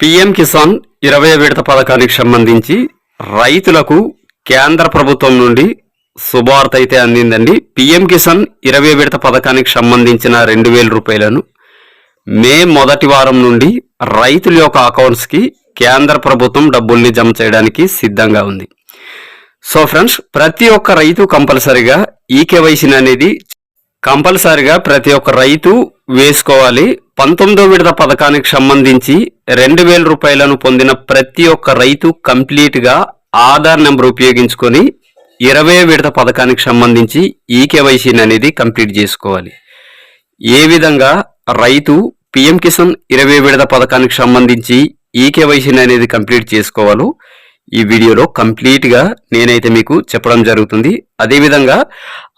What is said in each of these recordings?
PM Kisan ఇరవై విడత పథకానికి సంబంధించి రైతులకు కేంద్ర ప్రభుత్వం నుండి శుభార్త అయితే అందిందండి. పిఎం కిసాన్ ఇరవై విడత పథకానికి సంబంధించిన రెండు వేల రూపాయలను మే మొదటి వారం నుండి రైతుల యొక్క అకౌంట్స్కి కేంద్ర ప్రభుత్వం డబ్బుల్ని జమ చేయడానికి సిద్ధంగా ఉంది. సో ఫ్రెండ్స్ ప్రతి ఒక్క రైతు కంపల్సరిగా ఈ కేవైసీని అనేది కంపల్సరిగా ప్రతి ఒక్క రైతు వేసుకోవాలి. పంతొమ్మిదో విడత పథకానికి సంబంధించి రెండు వేల రూపాయలను పొందిన ప్రతి ఒక్క రైతు కంప్లీట్గా ఆధార్ నెంబర్ ఉపయోగించుకొని ఇరవై విడత పథకానికి సంబంధించి ఈ కేవైసీని అనేది కంప్లీట్ చేసుకోవాలి. ఏ విధంగా రైతు పిఎం కిసాన్ ఇరవై విడత పథకానికి సంబంధించి ఈ కేవైసీని అనేది కంప్లీట్ చేసుకోవాలో ఈ వీడియోలో కంప్లీట్గా నేనైతే మీకు చెప్పడం జరుగుతుంది. అదేవిధంగా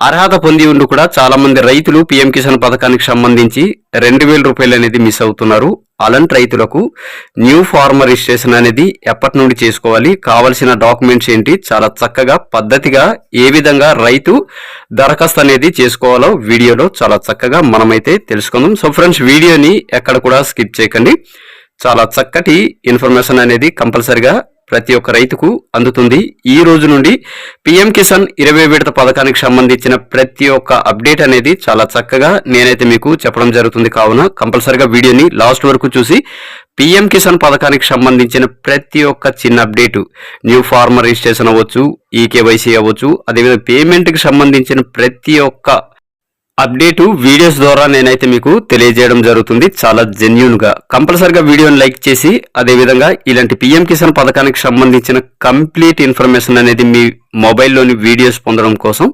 అర్హత పొంది ఉండి కూడా చాలామంది రైతులు పిఎం కిసాన్ పథకానికి సంబంధించి రెండు వేల రూపాయలు అనేది మిస్ అవుతున్నారు. అలాంటి రైతులకు న్యూ ఫార్మర్ రిజిస్ట్రేషన్ అనేది ఎప్పటి నుండి చేసుకోవాలి? కావలసిన డాక్యుమెంట్స్ ఏంటి? చాలా చక్కగా పద్ధతిగా ఏ విధంగా రైతు దరఖాస్తు అనేది చేసుకోవాలో వీడియోలో చాలా చక్కగా మనమైతే తెలుసుకుందాం. సో ఫ్రెండ్స్ వీడియోని ఎక్కడ కూడా స్కిప్ చేయకండి. చాలా చక్కటి ఇన్ఫర్మేషన్ అనేది కంపల్సరిగా ప్రతి ఒక్క రైతుకు అందుతుంది. ఈ రోజు నుండి పిఎం కిసాన్ ఇరవై విడత పథకానికి సంబంధించిన ప్రతి ఒక్క అప్డేట్ అనేది చాలా చక్కగా నేనైతే మీకు చెప్పడం జరుగుతుంది. కావున కంపల్సరిగా వీడియోని లాస్ట్ వరకు చూసి పిఎం కిసాన్ పథకానికి సంబంధించిన ప్రతి ఒక్క చిన్న అప్డేటు న్యూ ఫార్మర్ రిజిస్ట్రేషన్ అవ్వచ్చు ఈ కేవైసీ అవ్వచ్చు అదేవిధంగా పేమెంట్కి సంబంధించిన ప్రతి ఒక్క అప్డేటు వీడియోస్ ద్వారా నేనైతే మీకు తెలియజేయడం జరుగుతుంది. చాలా జెన్యున్గా కంపల్సరిగా వీడియోని లైక్ చేసి అదేవిధంగా ఇలాంటి పిఎం కిసాన్ పథకానికి సంబంధించిన కంప్లీట్ ఇన్ఫర్మేషన్ అనేది మీ మొబైల్లోని వీడియోస్ పొందడం కోసం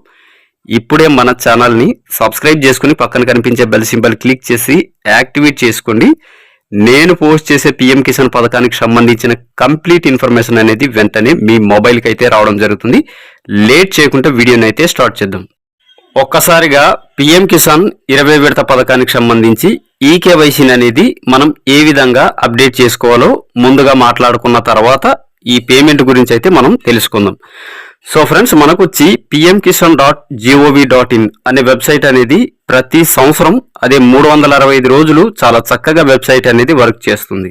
ఇప్పుడే మన ఛానల్ని సబ్స్క్రైబ్ చేసుకుని పక్కన కనిపించే బెల్ సింబల్ క్లిక్ చేసి యాక్టివేట్ చేసుకోండి. నేను పోస్ట్ చేసే పిఎం కిసాన్ పథకానికి సంబంధించిన కంప్లీట్ ఇన్ఫర్మేషన్ అనేది వెంటనే మీ మొబైల్కి అయితే రావడం జరుగుతుంది. లేట్ చేయకుండా వీడియోని అయితే స్టార్ట్ చేద్దాం. ఒక్కసారిగా పిఎం కిసాన్ ఇరవై విడత పథకానికి సంబంధించి ఈ కేవైసీని అనేది మనం ఏ విధంగా అప్డేట్ చేసుకోవాలో ముందుగా మాట్లాడుకున్న తర్వాత ఈ పేమెంట్ గురించి అయితే మనం తెలుసుకుందాం. సో ఫ్రెండ్స్ మనకు వచ్చి PM Kisan dot G O V dot in అనే వెబ్సైట్ అనేది ప్రతి సంవత్సరం అదే మూడు వందల అరవై ఐదు రోజులు చాలా చక్కగా వెబ్సైట్ అనేది వర్క్ చేస్తుంది.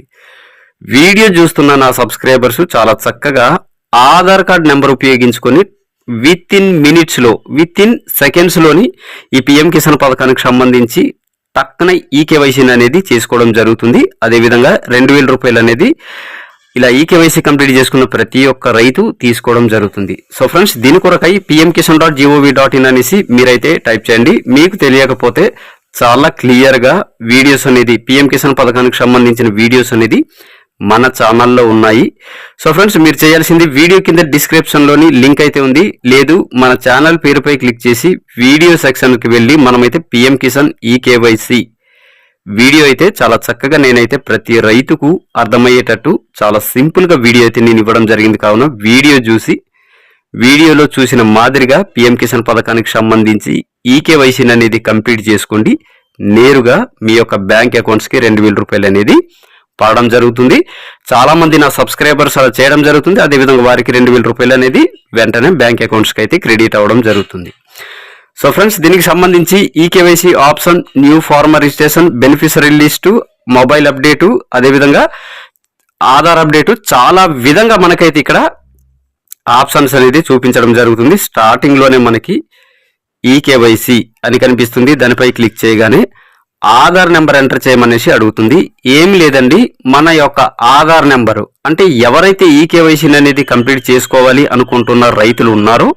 వీడియో చూస్తున్న నా సబ్స్క్రైబర్స్ చాలా చక్కగా ఆధార్ కార్డ్ నెంబర్ ఉపయోగించుకొని విత్ ఇన్ మినిట్స్లో విత్ ఇన్ సెకండ్స్లోని ఈ పిఎం కిసాన్ పథకానికి సంబంధించి టక్కన ఈ కేవైసీని అనేది చేసుకోవడం జరుగుతుంది. అదేవిధంగా రెండు వేల రూపాయలు అనేది ఇలా ఈ కేవైసీ కంప్లీట్ చేసుకున్న ప్రతి ఒక్క రైతు తీసుకోవడం జరుగుతుంది. సో ఫ్రెండ్స్ దీని కొరకై PM Kisan dot G O V dot in అనేసి మీరైతే టైప్ చేయండి. మీకు తెలియకపోతే చాలా క్లియర్గా వీడియోస్ అనేది పిఎం కిసాన్ పథకానికి సంబంధించిన వీడియోస్ అనేది మన ఛానల్లో ఉన్నాయి. సో ఫ్రెండ్స్ మీరు చేయాల్సింది వీడియో కింద డిస్క్రిప్షన్లోని లింక్ అయితే ఉంది. లేదు మన ఛానల్ పేరుపై క్లిక్ చేసి వీడియో సెక్షన్కి వెళ్ళి మనమైతే పిఎం కిసాన్ ఈ కేవైసీ వీడియో అయితే చాలా చక్కగా నేనైతే ప్రతి రైతుకు అర్థమయ్యేటట్టు చాలా సింపుల్గా వీడియో అయితే నేను ఇవ్వడం జరిగింది. కావున వీడియో చూసి వీడియోలో చూసిన మాదిరిగా పిఎం కిసాన్ పథకానికి సంబంధించి ఈ కేవైసీని అనేది కంప్లీట్ చేసుకోండి. నేరుగా మీ యొక్క బ్యాంక్ అకౌంట్స్కి రెండు వేల రూపాయలు అనేది పడడం జరుగుతుంది. చాలా మంది నా సబ్స్క్రైబర్స్ అలా చేయడం జరుగుతుంది. అదేవిధంగా వారికి రెండు వేల రూపాయలు అనేది వెంటనే బ్యాంక్ అకౌంట్స్కి అయితే క్రెడిట్ అవ్వడం జరుగుతుంది. సో ఫ్రెండ్స్ దీనికి సంబంధించి ఈ KYC option new farmer registration beneficiary list mobile update అదేవిధంగా ఆధార్ అప్డేటు చాలా విధంగా మనకైతే ఇక్కడ ఆప్షన్స్ అనేది చూపించడం జరుగుతుంది. స్టార్టింగ్లోనే మనకి ఈ కేవైసీ అని కనిపిస్తుంది. దానిపై క్లిక్ చేయగానే ఆధార్ నెంబర్ ఎంటర్ చేయమనేసి అడుగుతుంది. ఏం లేదండి మన యొక్క ఆధార్ నెంబరు. అంటే ఎవరైతే ఈ కేవైసీని అనేది కంప్లీట్ చేసుకోవాలి అనుకుంటున్న రైతులు ఉన్నారో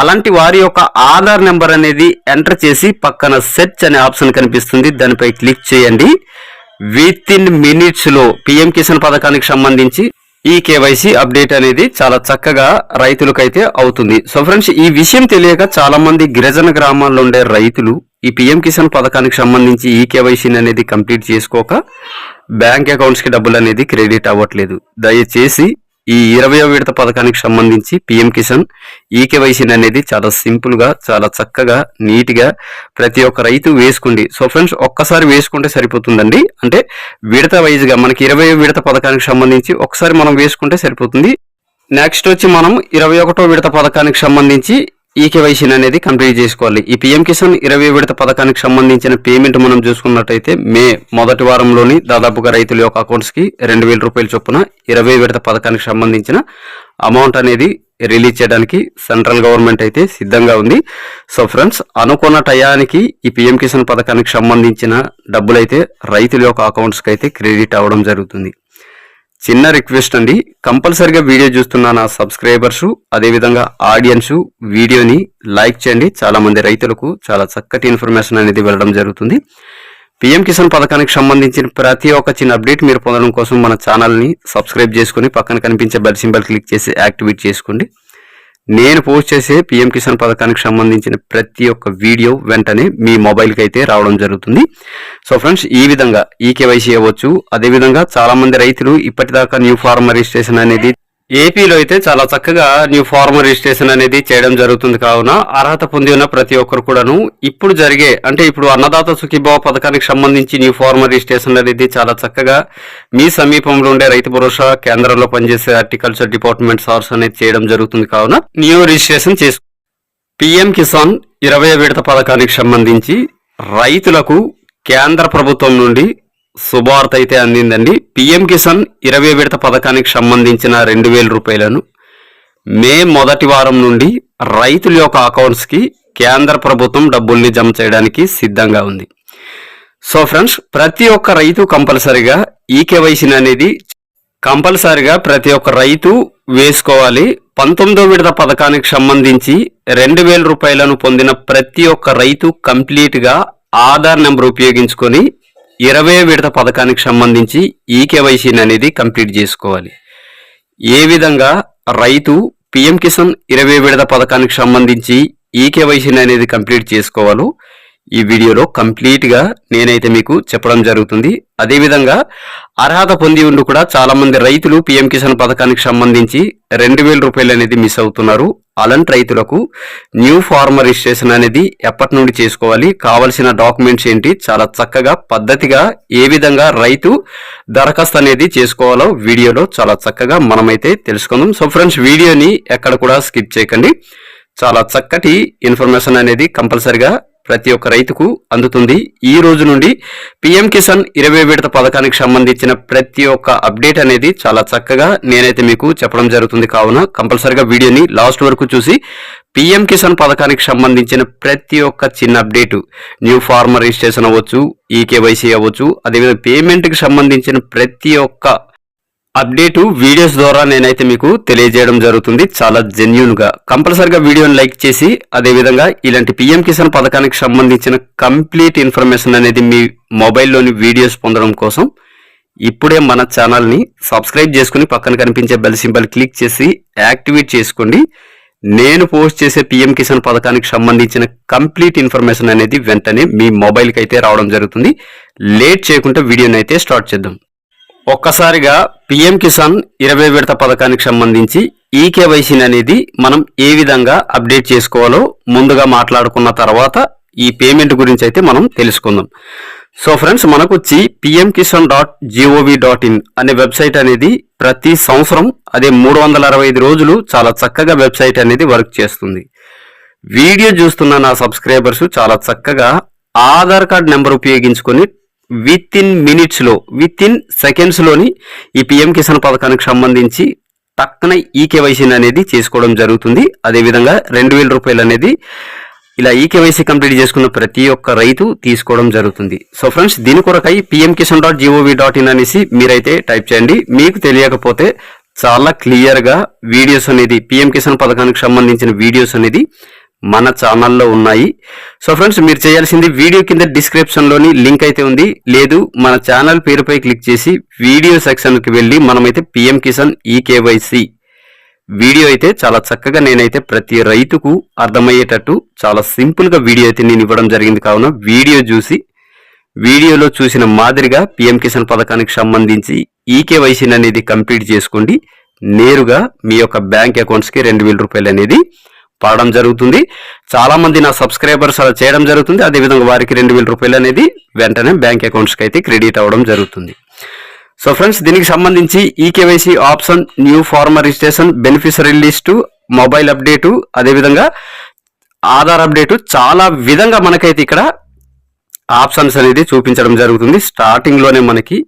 అలాంటి వారి యొక్క ఆధార్ నెంబర్ అనేది ఎంటర్ చేసి పక్కన సెర్చ్ అనే ఆప్షన్ కనిపిస్తుంది. దానిపై క్లిక్ చేయండి. విత్ ఇన్ మినిట్స్లో పిఎం కిసాన్ పథకానికి సంబంధించి ఈ కేవైసీ అప్డేట్ అనేది చాలా చక్కగా రైతులకైతే అవుతుంది. సో ఫ్రెండ్స్ ఈ విషయం తెలియక చాలా మంది గిరిజన గ్రామాల్లో ఉండే రైతులు ఈ పిఎం కిసాన్ పథకానికి సంబంధించి ఈ కేవైసీని అనేది కంప్లీట్ చేసుకోక బ్యాంక్ అకౌంట్స్కి డబ్బులు అనేది క్రెడిట్ అవ్వట్లేదు. దయచేసి ఈ ఇరవయో విడత పథకానికి సంబంధించి పిఎం కిసాన్ ఈ కేవైసీని అనేది చాలా సింపుల్గా చాలా చక్కగా నీట్గా ప్రతి ఒక్క రైతు వేసుకోండి సో ఫ్రెండ్స్ ఒక్కసారి వేసుకుంటే సరిపోతుందండి. అంటే విడత వైజ్గా మనకి ఇరవై విడత పథకానికి సంబంధించి ఒకసారి మనం వేసుకుంటే సరిపోతుంది. నెక్స్ట్ వచ్చి మనం ఇరవై ఒకటో విడత పథకానికి సంబంధించి ఈకేవైసీ అనేది కంప్లీట్ చేసుకోవాలి. ఈ పిఎం కిసాన్ ఇరవై విడత పథకానికి సంబంధించిన పేమెంట్ మనం చూసుకున్నట్టయితే మే మొదటి వారంలోని దాదాపుగా రైతుల యొక్క అకౌంట్స్కి రెండు వేల రూపాయల చొప్పున ఇరవై విడత పథకానికి సంబంధించిన అమౌంట్ అనేది రిలీజ్ చేయడానికి సెంట్రల్ గవర్నమెంట్ అయితే సిద్ధంగా ఉంది. సో ఫ్రెండ్స్ అనుకున్న టయానికి ఈ పిఎం కిసాన్ పథకానికి సంబంధించిన డబ్బులైతే రైతుల యొక్క అకౌంట్స్కి అయితే క్రెడిట్ అవ్వడం జరుగుతుంది. చిన్న రిక్వెస్ట్ అండి. కంపల్సరిగా వీడియో చూస్తున్న నా సబ్స్క్రైబర్సు అదేవిధంగా ఆడియన్సు వీడియోని లైక్ చేయండి. చాలామంది రైతులకు చాలా చక్కటి ఇన్ఫర్మేషన్ అనేది వెళ్ళడం జరుగుతుంది. పిఎం కిసాన్ పథకానికి సంబంధించిన ప్రతి ఒక్క చిన్న అప్డేట్ మీరు పొందడం కోసం మన ఛానల్ని సబ్స్క్రైబ్ చేసుకుని పక్కన కనిపించే బెల్ సింబల్ క్లిక్ చేసి యాక్టివేట్ చేసుకోండి. నేను పోస్ట్ చేసే పిఎం కిసాన్ పథకానికి సంబంధించిన ప్రతి ఒక్క వీడియో వెంటనే మీ మొబైల్కి అయితే రావడం జరుగుతుంది. సో ఫ్రెండ్స్ ఈ విధంగా ఈ కేవైసీ అవ్వచ్చు. అదేవిధంగా చాలామంది రైతులు ఇప్పటిదాకా న్యూ ఫార్మ్ రిజిస్ట్రేషన్ అనేది ఏపీలో అయితే చాలా చక్కగా న్యూ ఫార్మర్ రిజిస్ట్రేషన్ అనేది చేయడం జరుగుతుంది కావున అర్హత పొంది ఉన్న ప్రతి ఒక్కరు కూడాను ఇప్పుడు జరిగే అంటే ఇప్పుడు అన్నదాత సుఖీభావ పథకానికి సంబంధించి న్యూ ఫార్మర్ రిజిస్ట్రేషన్ అనేది చాలా చక్కగా మీ సమీపంలో ఉండే రైతు భరోసా కేంద్రంలో పనిచేసే హార్టికల్చర్ డిపార్ట్మెంట్ సార్స్ అనేది చేయడం జరుగుతుంది కావున న్యూ రిజిస్ట్రేషన్ చేసు పిఎం కిసాన్ ఇరవై విడత పథకానికి సంబంధించి రైతులకు కేంద్ర ప్రభుత్వం నుండి శుభార్త అయితే అందిందండి. పిఎం కిసాన్ ఇరవై విడత పథకానికి సంబంధించిన రెండు వేల రూపాయలను మే మొదటి వారం నుండి రైతుల యొక్క అకౌంట్స్కి కేంద్ర ప్రభుత్వం డబ్బుల్ని జమ చేయడానికి సిద్ధంగా ఉంది. సో ఫ్రెండ్స్ ప్రతి ఒక్క రైతు కంపల్సరిగా ఈ కేవైసీని అనేది కంపల్సరిగా ప్రతి ఒక్క రైతు వేసుకోవాలి. పంతొమ్మిదో విడత పథకానికి సంబంధించి రెండు వేల రూపాయలను పొందిన ప్రతి ఒక్క రైతు కంప్లీట్గా ఆధార్ నెంబర్ ఉపయోగించుకొని ఇరవై విడత పథకానికి సంబంధించి ఈ కేవైసీని అనేది కంప్లీట్ చేసుకోవాలి. ఏ విధంగా రైతు పిఎం కిసాన్ ఇరవై విడత పథకానికి సంబంధించి ఈ కేవైసీని అనేది కంప్లీట్ చేసుకోవాలో ఈ వీడియోలో కంప్లీట్గా నేనైతే మీకు చెప్పడం జరుగుతుంది. అదేవిధంగా అర్హత పొంది ఉండి కూడా చాలామంది రైతులు పిఎం కిసాన్ పథకానికి సంబంధించి రెండు వేల రూపాయలు అనేది మిస్ అవుతున్నారు. అలాంటి రైతులకు న్యూ ఫార్మర్ రిజిస్ట్రేషన్ అనేది ఎప్పటి నుండి చేసుకోవాలి? కావలసిన డాక్యుమెంట్స్ ఏంటి? చాలా చక్కగా పద్ధతిగా ఏ విధంగా రైతు దరఖాస్తు అనేది చేసుకోవాలో వీడియోలో చాలా చక్కగా మనమైతే తెలుసుకుందాం. సో ఫ్రెండ్స్ వీడియోని ఎక్కడ కూడా స్కిప్ చేయకండి. చాలా చక్కటి ఇన్ఫర్మేషన్ అనేది కంపల్సరిగా ప్రతి ఒక్క రైతుకు అందుతుంది. ఈ రోజు నుండి పిఎం కిసాన్ ఇరవై విడత పథకానికి సంబంధించిన ప్రతి ఒక్క అప్డేట్ అనేది చాలా చక్కగా నేనైతే మీకు చెప్పడం జరుగుతుంది. కావున కంపల్సరిగా వీడియోని లాస్ట్ వరకు చూసి పిఎం కిసాన్ పథకానికి సంబంధించిన ప్రతి ఒక్క చిన్న అప్డేటు న్యూ ఫార్మర్ రిజిస్ట్రేషన్ అవ్వచ్చు ఈ కేవైసీ అవ్వచ్చు అదేవిధంగా పేమెంట్కి సంబంధించిన ప్రతి ఒక్క అప్డేటు వీడియోస్ ద్వారా నేనైతే మీకు తెలియజేయడం జరుగుతుంది. చాలా జెన్యున్గా కంపల్సరిగా వీడియోని లైక్ చేసి అదేవిధంగా ఇలాంటి పిఎం కిసాన్ పథకానికి సంబంధించిన కంప్లీట్ ఇన్ఫర్మేషన్ అనేది మీ మొబైల్లోని వీడియోస్ పొందడం కోసం ఇప్పుడే మన ఛానల్ని సబ్స్క్రైబ్ చేసుకుని పక్కన కనిపించే బెల్ సింబల్ క్లిక్ చేసి యాక్టివేట్ చేసుకోండి. నేను పోస్ట్ చేసే పిఎం కిసాన్ పథకానికి సంబంధించిన కంప్లీట్ ఇన్ఫర్మేషన్ అనేది వెంటనే మీ మొబైల్కి అయితే రావడం జరుగుతుంది. లేట్ చేయకుండా వీడియోని అయితే స్టార్ట్ చేద్దాం. ఒక్కసారిగా పిఎం కిసాన్ ఇరవై విడత పథకానికి సంబంధించి ఈ కేవైసీని అనేది మనం ఏ విధంగా అప్డేట్ చేసుకోవాలో ముందుగా మాట్లాడుకున్న తర్వాత ఈ పేమెంట్ గురించి అయితే మనం తెలుసుకుందాం. సో ఫ్రెండ్స్ మనకు వచ్చి PM Kisan dot G O V dot in అనే వెబ్సైట్ అనేది ప్రతి సంవత్సరం అదే మూడు వందల అరవై ఐదు రోజులు చాలా చక్కగా వెబ్సైట్ అనేది వర్క్ చేస్తుంది. వీడియో చూస్తున్న నా సబ్స్క్రైబర్స్ చాలా చక్కగా ఆధార్ కార్డ్ నెంబర్ ఉపయోగించుకొని విత్ ఇన్ మినిట్స్లో విత్ ఇన్ సెకండ్స్లోని ఈ పిఎం కిసాన్ పథకానికి సంబంధించి టక్కన ఈ కేవైసీని అనేది చేసుకోవడం జరుగుతుంది. అదేవిధంగా రెండు వేల రూపాయలు అనేది ఇలా ఈ కేవైసీ కంప్లీట్ చేసుకున్న ప్రతి ఒక్క రైతు తీసుకోవడం జరుగుతుంది. సో ఫ్రెండ్స్ దీని కొరకై PM Kisan dot G O V dot in అనేసి మీరైతే టైప్ చేయండి. మీకు తెలియకపోతే చాలా క్లియర్గా వీడియోస్ అనేది పిఎం కిసాన్ పథకానికి సంబంధించిన వీడియోస్ అనేది మన ఛానల్లో ఉన్నాయి. సో ఫ్రెండ్స్ మీరు చేయాల్సింది వీడియో కింద డిస్క్రిప్షన్లోని లింక్ అయితే ఉంది. లేదు మన ఛానల్ పేరుపై క్లిక్ చేసి వీడియో సెక్షన్కి వెళ్ళి మనమైతే పిఎం కిసాన్ ఈకేవైసీ వీడియో అయితే చాలా చక్కగా నేనైతే ప్రతి రైతుకు అర్థమయ్యేటట్టు చాలా సింపుల్గా వీడియో అయితే నేను ఇవ్వడం జరిగింది. కావున వీడియో చూసి వీడియోలో చూసిన మాదిరిగా పిఎం కిసాన్ పథకానికి సంబంధించి ఈకేవైసీని అనేది కంప్లీట్ చేసుకోండి. నేరుగా మీ యొక్క బ్యాంక్ అకౌంట్స్కి రెండు వేల రూపాయలు అనేది పడడం జరుగుతుంది. చాలా మంది నా సబ్స్క్రైబర్స్ అలా చేయడం జరుగుతుంది. అదేవిధంగా వారికి రెండు వేల రూపాయలు అనేది వెంటనే బ్యాంక్ అకౌంట్స్కి అయితే క్రెడిట్ అవ్వడం జరుగుతుంది. సో ఫ్రెండ్స్ దీనికి సంబంధించి ఈ KYC option new farmer registration beneficiary list mobile update అదేవిధంగా ఆధార్ అప్డేటు చాలా విధంగా మనకైతే ఇక్కడ ఆప్షన్స్ అనేది చూపించడం జరుగుతుంది. స్టార్టింగ్లోనే మనకి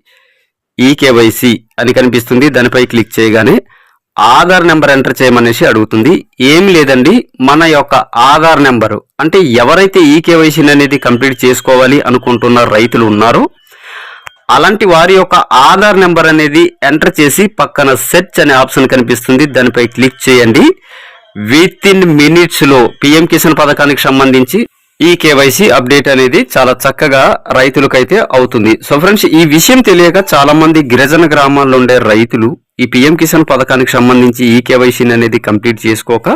ఈ కేవైసీ అని కనిపిస్తుంది. దానిపై క్లిక్ చేయగానే ఆధార్ నెంబర్ ఎంటర్ చేయమనేసి అడుగుతుంది. ఏం లేదండి మన యొక్క ఆధార్ నెంబరు. అంటే ఎవరైతే ఈ కేవైసీ అనేది కంప్లీట్ చేసుకోవాలి అనుకుంటున్న రైతులు ఉన్నారో అలాంటి వారి యొక్క ఆధార్ నెంబర్ అనేది ఎంటర్ చేసి పక్కన సెర్చ్ అనే ఆప్షన్ కనిపిస్తుంది. దానిపై క్లిక్ చేయండి. With in minutes PM Kisan పథకానికి సంబంధించి ఈ కేవైసీ అప్డేట్ అనేది చాలా చక్కగా రైతులకైతే అవుతుంది. సో ఫ్రెండ్స్ ఈ విషయం తెలియక చాలామంది గిరిజన గ్రామాల్లో ఉండే రైతులు ఈ పిఎం కిసాన్ పథకానికి సంబంధించి ఈ కేవైసీని అనేది కంప్లీట్ చేసుకోక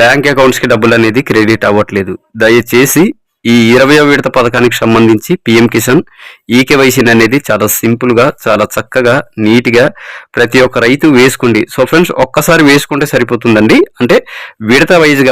బ్యాంక్ అకౌంట్స్కి డబ్బులు అనేది క్రెడిట్ అవ్వట్లేదు. దయచేసి ఈ ఇరవయో విడత పథకానికి సంబంధించి పిఎం కిసాన్ ఈ కేవైసీని అనేది చాలా సింపుల్గా చాలా చక్కగా నీట్గా ప్రతి ఒక్క రైతు వేసుకోండి. సో ఫ్రెండ్స్ ఒక్కసారి వేసుకుంటే సరిపోతుందండి. అంటే విడత వైజ్గా